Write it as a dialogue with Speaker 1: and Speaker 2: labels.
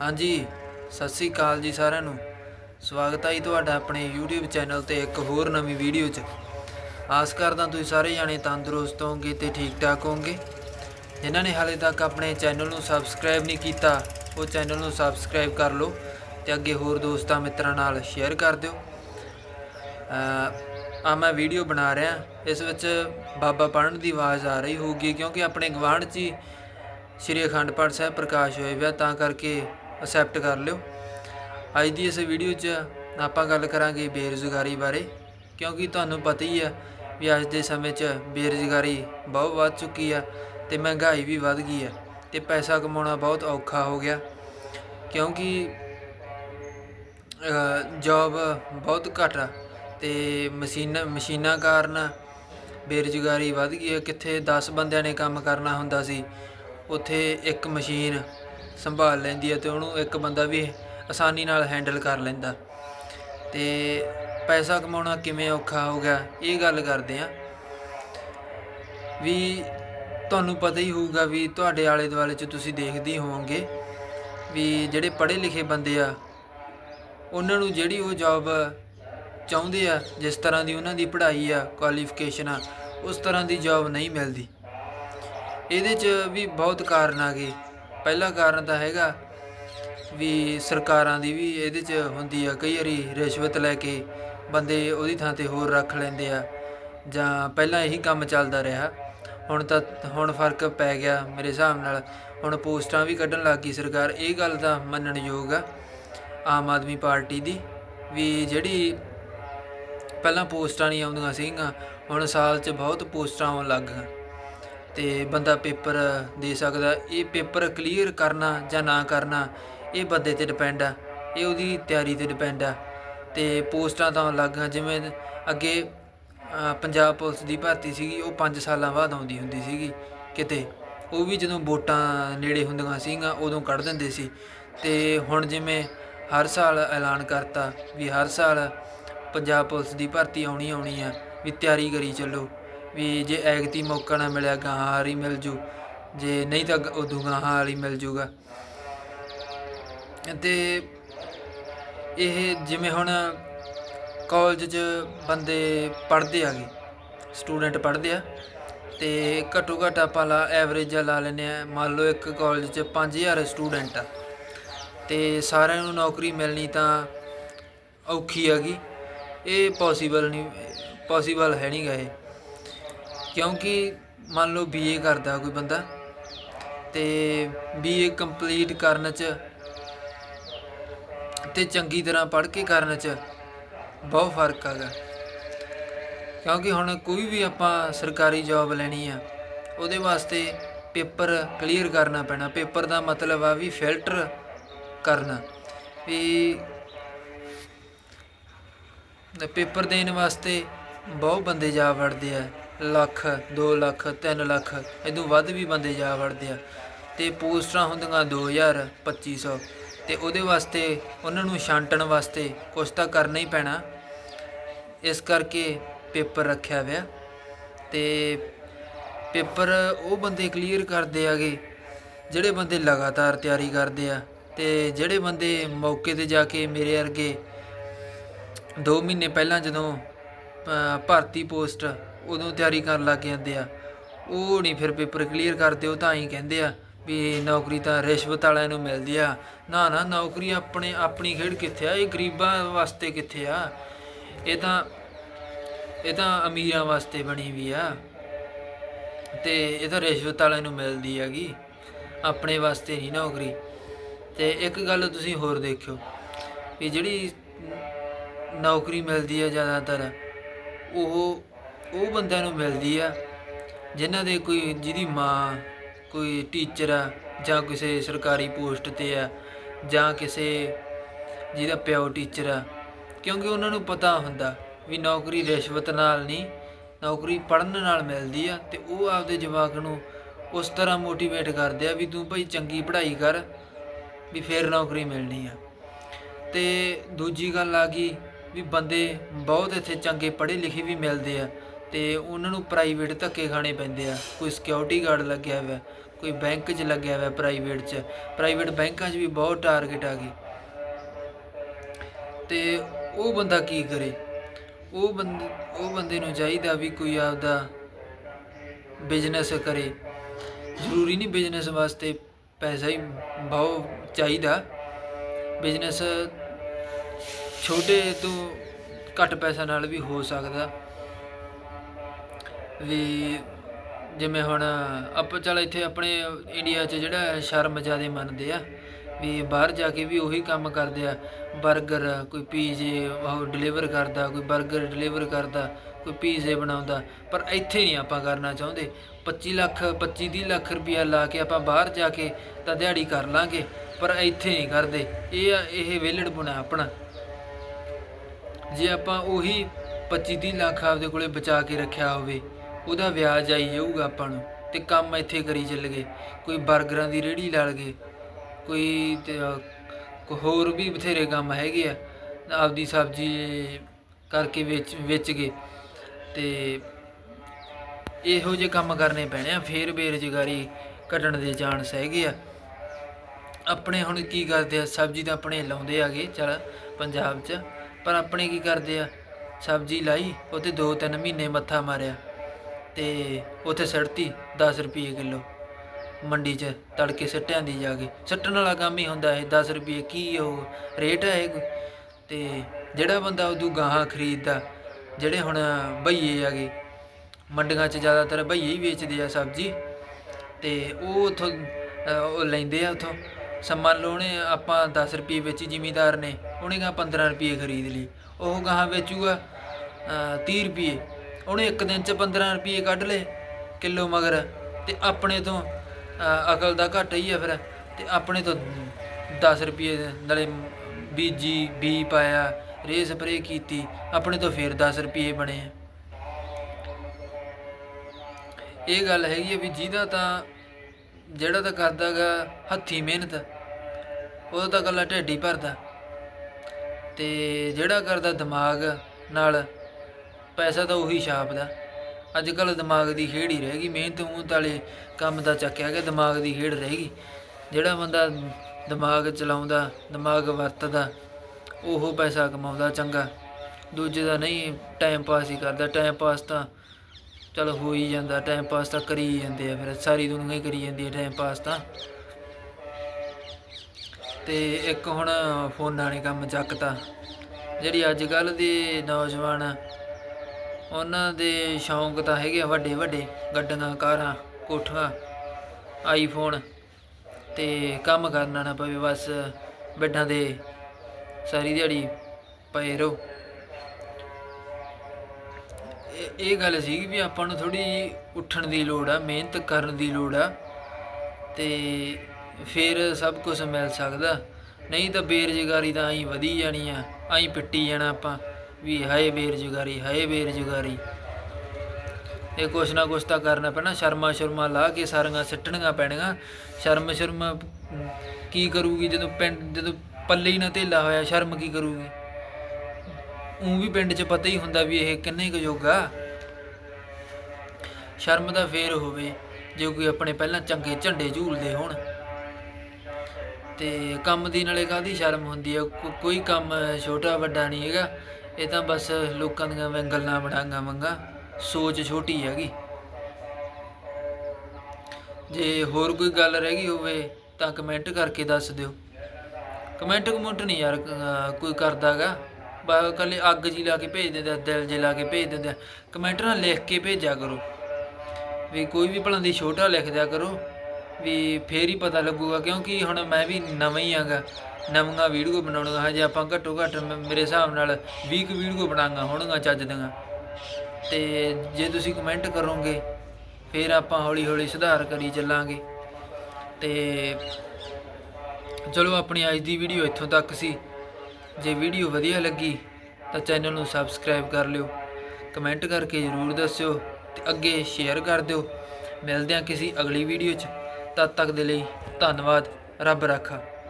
Speaker 1: ਹਾਂਜੀ, ਸਤਿ ਸ੍ਰੀ ਅਕਾਲ ਜੀ ਸਾਰਿਆਂ ਨੂੰ। ਸਵਾਗਤ ਹੈ ਜੀ ਤੁਹਾਡਾ ਆਪਣੇ YouTube ਚੈਨਲ ਤੇ ਇੱਕ ਹੋਰ ਨਵੀਂ ਵੀਡੀਓ 'ਚ। ਆਸ ਕਰਦਾ ਤੁਸੀਂ ਸਾਰੇ ਜਾਣੇ ਤੰਦਰੁਸਤ ਹੋਵੋਗੇ ਤੇ ਠੀਕ ਠਾਕ ਹੋਵੋਗੇ। ਜਿਨ੍ਹਾਂ ਨੇ ਹਾਲੇ ਤੱਕ ਆਪਣੇ ਚੈਨਲ ਨੂੰ ਸਬਸਕ੍ਰਾਈਬ ਨਹੀਂ ਕੀਤਾ, ਉਹ ਚੈਨਲ ਨੂੰ ਸਬਸਕ੍ਰਾਈਬ ਕਰ ਲਓ ਤੇ ਅੱਗੇ ਹੋਰ ਦੋਸਤਾਂ ਮਿੱਤਰਾਂ ਨਾਲ ਸ਼ੇਅਰ ਕਰ ਦਿਓ। ਆ ਮੈਂ ਵੀਡੀਓ ਬਣਾ ਰਿਹਾ। ਇਸ ਵਿੱਚ ਬਾਬਾ ਪੜਨ ਦੀ ਆਵਾਜ਼ ਆ ਰਹੀ ਹੋਊਗੀ ਕਿਉਂਕਿ ਆਪਣੇ ਗਵਾਂਢ 'ਚ ਹੀ ਸ਼੍ਰੀ ਅਖੰਡ ਪਾਠ ਸਾਹਿਬ ਪ੍ਰਕਾਸ਼ ਹੋਏ ਵਿਆ ਤਾਂ ਕਰਕੇ ਅਸੈਪਟ ਕਰ ਲਿਓ। ਅੱਜ ਦੀ ਇਸ ਵੀਡੀਓ 'ਚ ਆਪਾਂ ਗੱਲ ਕਰਾਂਗੇ ਬੇਰੁਜ਼ਗਾਰੀ ਬਾਰੇ, ਕਿਉਂਕਿ ਤੁਹਾਨੂੰ ਪਤਾ ਹੀ ਆ ਵੀ ਅੱਜ ਦੇ ਸਮੇਂ 'ਚ ਬੇਰੁਜ਼ਗਾਰੀ ਬਹੁਤ ਵੱਧ ਚੁੱਕੀ ਆ ਤੇ ਮਹਿੰਗਾਈ ਵੀ ਵੱਧ ਗਈ ਆ ਤੇ ਪੈਸਾ ਕਮਾਉਣਾ ਬਹੁਤ ਔਖਾ ਹੋ ਗਿਆ। ਕਿਉਂਕਿ ਜੌਬ ਬਹੁਤ ਘੱਟ ਆ ਤੇ ਮਸ਼ੀਨਾਂ ਮਸ਼ੀਨਾਂ ਕਾਰਨ ਬੇਰੁਜ਼ਗਾਰੀ ਵੱਧ ਗਈ ਹੈ ਕਿੱਥੇ 10 ਬੰਦਿਆਂ ਨੇ ਕੰਮ ਕਰਨਾ ਹੁੰਦਾ ਸੀ, ਉੱਥੇ ਇੱਕ ਮਸ਼ੀਨ ਸੰਭਾਲ ਲੈਂਦੀ ਹੈ ਤੇ ਉਹਨੂੰ ਇੱਕ ਬੰਦਾ ਵੀ ਆਸਾਨੀ ਨਾਲ ਹੈਂਡਲ ਕਰ ਲੈਂਦਾ। ਤੇ ਪੈਸਾ ਕਮਾਉਣਾ ਕਿਵੇਂ ਔਖਾ ਹੋ ਗਿਆ, ਇਹ ਗੱਲ ਕਰਦੇ ਆ ਵੀ ਤੁਹਾਨੂੰ ਪਤਾ ਹੀ ਹੋਊਗਾ ਵੀ ਤੁਹਾਡੇ ਆਲੇ ਦੁਆਲੇ 'ਚ ਤੁਸੀਂ ਦੇਖਦੇ ਹੀ ਹੋਵੋਗੇ ਵੀ ਜਿਹੜੇ ਪੜ੍ਹੇ ਲਿਖੇ ਬੰਦੇ ਆ, ਉਹਨਾਂ ਨੂੰ ਜਿਹੜੀ ਉਹ ਜੌਬ ਚਾਹੁੰਦੇ ਆ, ਜਿਸ ਤਰ੍ਹਾਂ ਦੀ ਉਹਨਾਂ ਦੀ ਪੜ੍ਹਾਈ ਆ ਕੁਆਲੀਫਿਕੇਸ਼ਨ ਆ, ਉਸ ਤਰ੍ਹਾਂ ਦੀ ਜੌਬ ਨਹੀਂ ਮਿਲਦੀ। ਇਹਦੇ 'ਚ ਵੀ ਬਹੁਤ ਕਾਰਨ ਆ ਗਏ। ਪਹਿਲਾ ਕਾਰਨ ਤਾਂ ਹੈਗਾ ਵੀ ਸਰਕਾਰਾਂ ਦੀ ਵੀ ਇਹਦੇ 'ਚ ਹੁੰਦੀ ਆ, ਕਈ ਵਾਰੀ ਰਿਸ਼ਵਤ ਲੈ ਕੇ ਬੰਦੇ ਉਹਦੀ ਥਾਂ ਤੇ ਹੋਰ ਰੱਖ ਲੈਂਦੇ ਆ ਜਾਂ ਪਹਿਲਾਂ ਇਹੀ ਕੰਮ ਚੱਲਦਾ ਰਿਹਾ। ਹੁਣ ਤਾਂ, ਹੁਣ ਫ਼ਰਕ ਪੈ ਗਿਆ ਮੇਰੇ ਹਿਸਾਬ ਨਾਲ। ਹੁਣ ਪੋਸਟਾਂ ਵੀ ਕੱਢਣ ਲੱਗ ਗਈ ਸਰਕਾਰ, ਇਹ ਗੱਲ ਤਾਂ ਮੰਨਣਯੋਗ ਆ ਆਮ ਆਦਮੀ ਪਾਰਟੀ ਦੀ ਵੀ ਜਿਹੜੀ ਪਹਿਲਾਂ ਪੋਸਟਾਂ ਨਹੀਂ ਆਉਂਦੀਆਂ ਸੀਗੀਆਂ, ਹੁਣ ਸਾਲ 'ਚ ਬਹੁਤ ਪੋਸਟਾਂ ਆਉਣ ਲੱਗ ਗਈਆਂ। ਤੇ ਬੰਦਾ ਪੇਪਰ ਦੇ ਸਕਦਾ। ਇਹ ਪੇਪਰ ਕਲੀਅਰ ਕਰਨਾ ਜਾਂ ਨਾ ਕਰਨਾ, ਇਹ ਬੰਦੇ ਤੇ ਡਿਪੈਂਡ ਆ। ਇਹ ਉਹਦੀ ਤਿਆਰੀ ਤੇ ਡਿਪੈਂਡ ਆ। ਤੇ ਪੋਸਟਾਂ ਤਾਂ ਅਲੱਗ ਆ, ਜਿਵੇਂ ਅੱਗੇ ਪੰਜਾਬ ਪੁਲਿਸ ਦੀ ਭਰਤੀ ਸੀਗੀ, ਉਹ 5 ਸਾਲਾਂ ਬਾਅਦ ਆਉਂਦੀ ਹੁੰਦੀ ਸੀਗੀ ਕਿਤੇ। ਉਹ ਵੀ ਜਦੋਂ ਵੋਟਾਂ ਨੇੜੇ ਹੁੰਦੀਆਂ ਸੀਗੀਆਂ, ਉਦੋਂ ਕੱਢ ਦਿੰਦੇ ਸੀ। ਤੇ ਹੁਣ ਜਿਵੇਂ ਹਰ ਸਾਲ ਐਲਾਨ ਕਰਤਾ ਵੀ ਹਰ ਸਾਲ ਪੰਜਾਬ ਪੁਲਿਸ ਦੀ ਭਰਤੀ ਆਉਣੀ ਆਉਣੀ ਆ, ਵੀ ਤਿਆਰੀ ਕਰੀ ਚੱਲੋ। ਵੀ ਜੇ ਐਗਤੀ ਮੌਕਾ ਨਾ ਮਿਲਿਆ ਗਾਹਾਂ ਹਾਰੀ ਮਿਲ ਜੂ। ਜੇ ਨਹੀਂ ਤਾਂ ਗ- ਉਦੋਂ ਗਾਹਾਂ ਵਾਲੀ ਮਿਲ ਜੂਗਾ। ਤੇ ਇਹ ਜਿਵੇਂ ਹੁਣ ਕਾਲਜ 'ਚ ਬੰਦੇ ਪੜ੍ਹਦੇ ਆਗੇ ਸਟੂਡੈਂਟ ਪੜ੍ਹਦੇ ਆ, ਤੇ ਘੱਟੋ ਘੱਟ ਆਪਾਂ ਲਾ ਐਵਰੇਜ ਲਾ ਲੈਨੇ ਆ। ਮੰਨ ਲਓ ਇੱਕ ਕਾਲਜ 'ਚ 5000 ਸਟੂਡੈਂਟ ਆ, ਤੇ ਸਾਰਿਆਂ ਨੂੰ ਨੌਕਰੀ ਮਿਲਣੀ ਤਾਂ ਔਖੀ ਹੈਗੀ ਇਹ ਪੋਸੀਬਲ ਨਹੀਂ ਪੋਸੀਬਲ ਹੈ ਨਹੀਂਗਾ ਇਹ। ਕਿਉਂਕਿ ਮੰਨ ਲਓ ਬੀਏ ਕਰਦਾ ਕੋਈ ਬੰਦਾ ਤੇ ਬੀਏ ਕੰਪਲੀਟ ਕਰਨ ਚ ਤੇ ਚੰਗੀ ਤਰ੍ਹਾਂ ਪੜ੍ਹ ਕੇ ਕਰਨ ਚ ਬਹੁਤ ਫ਼ਰਕ ਹੈਗਾ। ਕਿਉਂਕਿ ਹੁਣ ਕੋਈ ਵੀ ਆਪਾਂ ਸਰਕਾਰੀ ਜੌਬ ਲੈਣੀ ਆ, ਉਹਦੇ ਵਾਸਤੇ ਪੇਪਰ ਕਲੀਅਰ ਕਰਨਾ ਪੈਣਾ। ਪੇਪਰ ਦਾ ਮਤਲਬ ਆ ਵੀ ਫਿਲਟਰ ਕਰਨਾ। ਵੀ ਪੇਪਰ ਦੇਣ ਵਾਸਤੇ ਬਹੁਤ ਬੰਦੇ ਜਾ ਵੜਦੇ ਆ। ਲੱਖ 2 ਲੱਖ 3 ਲੱਖ ਇਦੋਂ ਵੱਧ ਵੀ ਬੰਦੇ ਜਾ ਵੜਦੇ ਆ। ਤੇ ਪੋਸਟਰਾਂ ਹੁੰਦੀਆਂ 2000 2500 ਤੇ ਉਹਦੇ ਵਾਸਤੇ, ਉਹਨਾਂ ਨੂੰ ਛਾਂਟਣ ਵਾਸਤੇ ਕੁਝ ਤਾਂ ਕਰਨਾ ਹੀ ਪੈਣਾ। ਇਸ ਕਰਕੇ ਪੇਪਰ ਰੱਖਿਆ ਹੋਇਆ। ਤੇ ਪੇਪਰ ਉਹ ਬੰਦੇ ਕਲੀਅਰ ਕਰਦੇ ਆਗੇ, ਜਿਹੜੇ ਬੰਦੇ ਲਗਾਤਾਰ ਤਿਆਰੀ ਕਰਦੇ ਆ। ਤੇ ਜਿਹੜੇ ਬੰਦੇ ਮੌਕੇ ਤੇ ਜਾ ਕੇ ਮੇਰੇ ਵਰਗੇ 2 ਮਹੀਨੇ ਪਹਿਲਾਂ ਜਦੋਂ ਭਾਰਤੀ ਪੋਸਟ ਉਦੋਂ ਤਿਆਰੀ ਕਰਨ ਲੱਗ ਜਾਂਦੇ ਆ। ਉਹ ਨਹੀਂ ਫਿਰ ਪੇਪਰ ਕਲੀਅਰ ਕਰਦੇ, ਉਹ ਤਾਂ ਹੀ ਕਹਿੰਦੇ ਆ ਵੀ ਨੌਕਰੀ ਤਾਂ ਰਿਸ਼ਵਤ ਵਾਲਿਆਂ ਨੂੰ ਮਿਲਦੀ ਆ। ਨਾ ਨਾ, ਨੌਕਰੀ ਆਪਣੇ, ਆਪਣੀ ਖੇਡ ਕਿੱਥੇ ਆ? ਇਹ ਗਰੀਬਾਂ ਵਾਸਤੇ ਕਿੱਥੇ ਆ? ਇਹ ਤਾਂ ਇਹ ਤਾਂ ਅਮੀਰਾਂ ਵਾਸਤੇ ਬਣੀ ਵੀ ਆ। ਤੇ ਇਹ ਤਾਂ ਰਿਸ਼ਵਤ ਵਾਲਿਆਂ ਨੂੰ ਮਿਲਦੀ ਹੈਗੀ, ਆਪਣੇ ਵਾਸਤੇ ਨਹੀਂ ਨੌਕਰੀ। ਤੇ ਇੱਕ ਗੱਲ ਤੁਸੀਂ ਹੋਰ ਦੇਖਿਓ ਵੀ ਜਿਹੜੀ ਨੌਕਰੀ ਮਿਲਦੀ ਹੈ ਜ਼ਿਆਦਾਤਰ, ਉਹ ਉਹ ਬੰਦਿਆਂ ਨੂੰ ਮਿਲਦੀ ਆ, ਜਿਨ੍ਹਾਂ ਦੇ ਕੋਈ ਜਿਹਦੀ ਮਾਂ, ਕੋਈ ਟੀਚਰ ਆ, ਜਾਂ ਕਿਸੇ ਸਰਕਾਰੀ ਪੋਸਟ ਤੇ ਆ, ਜਾਂ ਕਿਸੇ ਜਿਹਦਾ ਪਿਓ ਟੀਚਰ ਆ, ਕਿਉਂਕਿ ਉਹਨਾਂ ਨੂੰ ਪਤਾ ਹੁੰਦਾ ਵੀ ਨੌਕਰੀ ਰਿਸ਼ਵਤ ਨਾਲ ਨਹੀਂ, ਨੌਕਰੀ ਪੜਨ ਨਾਲ ਮਿਲਦੀ ਆ, ਤੇ ਉਹ ਆਪਦੇ ਜਵਾਕ ਨੂੰ ਉਸ ਤਰ੍ਹਾਂ ਮੋਟੀਵੇਟ ਕਰਦੇ ਆ ਵੀ ਤੂੰ ਭਾਈ ਚੰਗੀ ਪੜ੍ਹਾਈ ਕਰ, ਵੀ ਫੇਰ ਨੌਕਰੀ ਮਿਲਣੀ ਆ। ਤੇ ਦੂਜੀ ਗੱਲ ਆ ਗਈ ਵੀ ਬੰਦੇ ਬਹੁਤ ਇੱਥੇ ਚੰਗੇ ਪੜ੍ਹੇ ਲਿਖੇ ਵੀ ਮਿਲਦੇ ਆ ਤੇ ਉਹਨਾਂ ਨੂੰ ਪ੍ਰਾਈਵੇਟ ਧੱਕੇ ਖਾਣੇ ਪੈਂਦੇ ਆ। ਕੋਈ ਸਿਕਿਉਰਿਟੀ ਗਾਰਡ ਲੱਗਿਆ ਹੋਇਆ, ਕੋਈ ਬੈਂਕ 'ਚ ਲੱਗਿਆ ਹੋਇਆ ਪ੍ਰਾਈਵੇਟ 'ਚ। ਪ੍ਰਾਈਵੇਟ ਬੈਂਕਾਂ 'ਚ ਵੀ ਬਹੁਤ ਟਾਰਗੇਟ ਆ ਗਏ। ਤੇ ਉਹ ਬੰਦਾ ਕੀ ਕਰੇ? ਉਹ ਬੰਦੇ ਉਹ ਬੰਦੇ ਨੂੰ ਚਾਹੀਦਾ ਵੀ ਕੋਈ ਆਪਦਾ ਬਿਜ਼ਨਸ ਕਰੇ। ਜ਼ਰੂਰੀ ਨਹੀਂ ਬਿਜ਼ਨਸ ਵਾਸਤੇ ਪੈਸਾ ਹੀ ਬਹੁਤ ਚਾਹੀਦਾ। ਬਿਜ਼ਨਸ ਛੋਟੇ ਤੋਂ ਘੱਟ ਪੈਸਾ ਨਾਲ ਵੀ ਹੋ ਸਕਦਾ। ਵੀ ਜਿਵੇਂ ਹੁਣ ਆਪਾਂ ਚੱਲ ਇੱਥੇ ਆਪਣੇ ਇੰਡੀਆ 'ਚ ਜਿਹੜਾ ਸ਼ਰਮ ਜ਼ਿਆਦੇ ਮੰਨਦੇ ਆ, ਵੀ ਬਾਹਰ ਜਾ ਕੇ ਵੀ ਉਹੀ ਕੰਮ ਕਰਦੇ ਆ 버ਗਰ ਕੋਈ ਪੀਜ਼ੇ ਉਹ ਡਿਲੀਵਰ ਕਰਦਾ, ਕੋਈ 버ਗਰ ਡਿਲੀਵਰ ਕਰਦਾ, ਕੋਈ ਪੀਜ਼ੇ ਬਣਾਉਂਦਾ, ਪਰ ਇੱਥੇ ਨਹੀਂ ਆਪਾਂ ਕਰਨਾ ਚਾਹੁੰਦੇ। 25 ਲੱਖ 25 30 ਲੱਖ ਰੁਪਇਆ ਲਾ ਕੇ ਆਪਾਂ ਬਾਹਰ ਜਾ ਕੇ ਤਾਂ ਦਿਹਾੜੀ ਕਰ ਲਾਂਗੇ, ਪਰ ਇੱਥੇ ਨਹੀਂ ਕਰਦੇ। ਇਹ ਆ, ਇਹ ਵਿਹਲੜ ਬਣਾ ਆਪਣਾ। ਜੇ ਆਪਾਂ ਉਹੀ 25 30 ਲੱਖ ਆਪਦੇ ਕੋਲੇ ਬਚਾ ਕੇ ਰੱਖਿਆ ਹੋਵੇ ਉਹਦਾ ਵਿਆਜ ਆਈ ਜਾਊਗਾ ਆਪਾਂ ਨੂੰ ਤੇ ਕੰਮ ਇੱਥੇ ਕਰੀ ਚੱਲਗੇ ਕੋਈ 버ਗਰਾਂ ਦੀ ਰੇਹੜੀ ਲਾ ਲਗੇ, ਕੋਈ ਹੋਰ ਵੀ ਬਥੇਰੇ ਕੰਮ ਹੈਗੇ ਆ, ਆਪਦੀ ਸਬਜ਼ੀ ਕਰਕੇ ਵੇਚ ਵੇਚ ਗਏ ਤੇ ਇਹੋ ਜਿਹੇ ਕੰਮ ਕਰਨੇ ਪੈਣੇ ਆ, ਫੇਰ ਬੇਰੁਜ਼ਗਾਰੀ ਘਟਣ ਦੇ ਚਾਂਸ ਹੈਗੇ ਆ। ਆਪਣੇ ਹੁਣ ਕੀ ਕਰਦੇ ਆ, ਸਬਜ਼ੀ ਤਾਂ ਆਪਣੇ ਲਾਉਂਦੇ ਆਗੇ, ਚਲ ਪੰਜਾਬ 'ਚ, ਪਰ ਆਪਣੇ ਕੀ ਕਰਦੇ ਆ, ਸਬਜ਼ੀ ਲਾਈ, ਉਹ ਉੱਤੇ 2-3 ਮਹੀਨੇ ਮੱਥਾ ਮਾਰਿਆ। ਤੇ ਉੱਥੇ ਸੜਤੀ 10 ਰੁਪਏ ਕਿਲੋ। ਮੰਡੀ 'ਚ ਤੜਕੇ ਸੱਟਿਆਂ ਦੀ ਜਾ ਕੇ। ਸੱਟਣ ਵਾਲਾ ਕੰਮ ਹੀ ਹੁੰਦਾ ਇਹ 10 ਰੁਪਏ ਕੀ ਉਹ? ਰੇਟ ਹੈ ਇਹ ਤੇ ਜਿਹੜਾ ਬੰਦਾ ਉਦੋਂ ਗਾਹਾਂ ਖਰੀਦਦਾ ਜਿਹੜੇ ਹੁਣ ਬਈਏ ਆਗੇ ਮੰਡੀਆਂ 'ਚ ਜ਼ਿਆਦਾਤਰ ਬਈਏ ਹੀ ਵੇਚਦੇ ਆ ਸਬਜ਼ੀ। ਤੇ ਉਹ ਉਥੋਂ ਉਹ ਲੈਂਦੇ ਆ ਉਥੋਂ। ਸਮਾਨ ਲੋਨੇ ਆਪਾਂ 10 ਰੁਪਏ ਵੇਚੀ ਜ਼ਿਮੀਦਾਰ ਨੇ ਉਹਨੇ ਕਹਾ 15 ਰੁਪਏ ਖਰੀਦ ਲਈ। ਉਹ ਗਾਹਾਂ ਵੇਚੂਗਾ ਅ, 30 ਰੁਪਏ। ਉਹਨੇ ਇੱਕ ਦਿਨ 'ਚ 15 ਰੁਪਏ ਕੱਢ ਲਏ ਕਿਲੋ ਮਗਰ ਤੇ ਆਪਣੇ ਤੋਂ ਅਕਲ ਦਾ ਘੱਟ ਹੀ ਆ ਫਿਰ, ਤੇ ਆਪਣੇ ਤੋਂ 10 ਰੁਪਏ ਨਾਲੇ ਬੀਜੀ, ਬੀ ਪਾਇਆ ਰੇ ਸਪਰੇ ਕੀਤੀ, ਆਪਣੇ ਤੋਂ ਫੇਰ 10 ਰੁਪਏ ਬਣੇ ਇਹ ਗੱਲ ਹੈਗੀ ਹੈ ਵੀ ਜਿਹਦਾ ਤਾਂ, ਜਿਹੜਾ ਤਾਂ ਕਰਦਾਗਾ ਹੱਥੀ ਮਿਹਨਤ, ਉਹਦਾ ਤਾਂ ਗੱਲਾਂ ਢਿੱਡ ਭਰਦਾ। ਤੇ ਜਿਹੜਾ ਕਰਦਾ ਦਿਮਾਗ ਨਾਲ ਪੈਸਾ ਤਾਂ ਉਹੀ ਛਾਪਦਾ ਅੱਜ ਕੱਲ ਦਿਮਾਗ ਦੀ ਖੇਡ ਹੀ ਰਹਿ ਗਈ। ਮਿਹਨਤ ਮੂਹਨਤ ਵਾਲੇ ਕੰਮ ਦਾ ਚੱਕਿਆ ਗਿਆ, ਦਿਮਾਗ ਦੀ ਖੇਡ ਰਹਿ ਗਈ। ਜਿਹੜਾ ਬੰਦਾ ਦਿਮਾਗ ਚਲਾਉਂਦਾ, ਦਿਮਾਗ ਵਰਤਦਾ, ਉਹ ਪੈਸਾ ਕਮਾਉਂਦਾ ਚੰਗਾ। ਦੂਜੇ ਦਾ ਨਹੀਂ ਟਾਈਮ ਪਾਸ ਹੀ ਕਰਦਾ। ਟਾਈਮ ਪਾਸ ਤਾਂ ਚਲ ਹੋ ਹੀ ਜਾਂਦਾ। ਟਾਈਮ ਪਾਸ ਤਾਂ ਕਰੀ ਹੀ ਜਾਂਦੇ ਆ ਫਿਰ। ਸਾਰੀ ਦੁਨੀਆ ਹੀ ਕਰੀ ਜਾਂਦੀ ਹੈ ਟਾਈਮ ਪਾਸ ਤਾਂ। ਤੇ ਇੱਕ ਹੁਣ ਫੋਨਾਂ ਨੇ ਕੰਮ ਚੱਕਤਾ। ਜਿਹੜੀ ਅੱਜ ਕੱਲ ਦੀ ਨੌਜਵਾਨ ਉਹਨਾਂ ਦੇ ਸ਼ੌਂਕ ਤਾਂ ਹੈਗੇ ਆ ਵੱਡੇ ਵੱਡੇ, ਗੱਡੀਆਂ, ਕਾਰਾਂ ਕੋਠਾ ਆਈਫੋਨ ਤੇ ਕੰਮ ਕਰਨਾ ਨਾ ਪਵੇ ਬਸ ਬੈਡਾਂ ਦੇ ਸਾਰੀ ਦਿਹਾੜੀ ਪਏ ਰਹੋ। ਇਹ ਇਹ ਗੱਲ ਸੀ ਵੀ ਆਪਾਂ ਨੂੰ ਥੋੜੀ ਉੱਠਣ ਦੀ ਲੋੜ ਆ, ਮਿਹਨਤ ਕਰਨ ਦੀ ਲੋੜ ਆ ਤੇ ਫਿਰ ਸਭ ਕੁਝ ਮਿਲ ਸਕਦਾ। ਨਹੀਂ ਤਾਂ ਬੇਰੁਜ਼ਗਾਰੀ ਤਾਂ ਐਂ ਵਧੀ ਜਾਣੀ ਆ ਐਂ ਪਿੱਟੀ ਜਾਣਾ ਆਪਾਂ। ਵੀ ਹਾਏ ਬੇਰੁਜ਼ਗਾਰੀ ਹਾਏ ਬੇਰੁਜ਼ਗਾਰੀ ਇਹ ਕੁਛ ਨਾ ਕੁਛ ਤਾਂ ਕਰਨਾ ਪੈਣਾ, ਸ਼ਰਮਾ ਸ਼ਰਮਾ ਲਾ ਕੇ ਸਾਰੀਆਂ ਸਿੱਟਣੀਆਂ ਪੈਣੀਆਂ। ਸ਼ਰਮ ਸ਼ਰਮ, ਕੀ ਕਰੂਗੀ ਜਦੋਂ ਪਿੰਡ, ਜਦੋਂ ਪੱਲੇ ਹੀ ਨਾ ਧੇਲਾ ਹੋਇਆ, ਸ਼ਰਮ ਕੀ ਕਰੂਗੀ? ਉਹ ਵੀ ਪਿੰਡ 'ਚ ਪਤਾ ਹੀ ਹੁੰਦਾ ਵੀ ਇਹ ਕਿੰਨੇ ਕੁ ਯੋਗਾ ਸ਼ਰਮ ਤਾਂ ਫੇਰ ਹੋਵੇ, ਜੇ ਕੋਈ ਆਪਣੇ ਪਹਿਲਾਂ ਚੰਗੇ ਝੰਡੇ ਝੂਲਦੇ ਹੋਣ। ਤੇ ਕੰਮ ਦੀ ਨਾਲੇ ਕਾਹਦੀ ਸ਼ਰਮ ਹੁੰਦੀ ਆ? ਕੋਈ ਕੰਮ ਛੋਟਾ ਵੱਡਾ ਨਹੀਂ ਹੈਗਾ। ਇਹ ਤਾਂ ਬਸ ਲੋਕਾਂ ਦੀਆਂ ਮੈਂ ਗੱਲਾਂ ਬਣਾਂਗਾ ਮੰਗਾ ਸੋਚ ਛੋਟੀ ਹੈਗੀ। ਜੇ ਹੋਰ ਕੋਈ ਗੱਲ ਰਹਿ ਗਈ ਹੋਵੇ ਤਾਂ ਕਮੈਂਟ ਕਰਕੇ ਦੱਸ ਦਿਓ। ਕਮੈਂਟ ਕਮੈਂਟ ਨਹੀਂ ਯਾਰ ਕੋਈ ਕਰਦਾਗਾ। ਬਾ ਕੱਲੇ ਅੱਗ ਜੀ ਲਾ ਕੇ ਭੇਜ ਦਿੰਦੇ ਆ, ਦਿਲ ਜੇ ਲਾ ਕੇ ਭੇਜ ਦਿੰਦੇ ਆ। ਕਮੈਂਟ ਨਾਲ ਲਿਖ ਕੇ ਭੇਜਿਆ ਕਰੋ। ਵੀ ਕੋਈ ਵੀ ਭਲਾਂ ਦੀ ਛੋਟਾ ਲਿਖ ਦਿਆ ਕਰੋ ਵੀ ਫੇਰ ਹੀ ਪਤਾ ਲੱਗੂਗਾ ਕਿਉਂਕਿ ਹੁਣ ਮੈਂ ਵੀ ਨਵਾਂ ਹੀ ਆਂਗਾ। ਨਵੀਆਂ ਵੀਡੀਓ ਬਣਾਉਣੀਆਂ ਹਜੇ ਆਪਾਂ ਘੱਟੋ ਘੱਟ ਮ- ਮੇਰੇ ਹਿਸਾਬ ਨਾਲ 20 ਕੁ ਵੀਡੀਓ ਬਣਾਂਗਾ ਹੋਣਗੀਆਂ ਚੱਜ ਦੀਆਂ। ਤੇ ਜੇ ਤੁਸੀਂ ਕਮੈਂਟ ਕਰੋਗੇ, ਫਿਰ ਆਪਾਂ ਹੌਲੀ ਹੌਲੀ ਸੁਧਾਰ ਕਰੀ ਚੱਲਾਂਗੇ। ਤੇ ਚਲੋ, ਆਪਣੀ ਅੱਜ ਦੀ ਵੀਡੀਓ ਇੱਥੋਂ ਤੱਕ ਸੀ। ਜੇ ਵੀਡੀਓ ਵਧੀਆ ਲੱਗੀ, ਤਾਂ ਚੈਨਲ ਨੂੰ ਸਬਸਕ੍ਰਾਈਬ ਕਰ ਲਿਓ। ਕਮੈਂਟ ਕਰਕੇ ਜ਼ਰੂਰ ਦੱਸਿਓ ਤੇ ਅੱਗੇ ਸ਼ੇਅਰ ਕਰ ਦਿਓ। ਮਿਲਦੇ ਹਾਂ ਕਿਸੇ ਅਗਲੀ ਵੀਡੀਓ 'ਚ। ਤਦ ਤੱਕ ਦੇ ਲਈ ਧੰਨਵਾਦ। ਰੱਬ ਰਾਖਾ।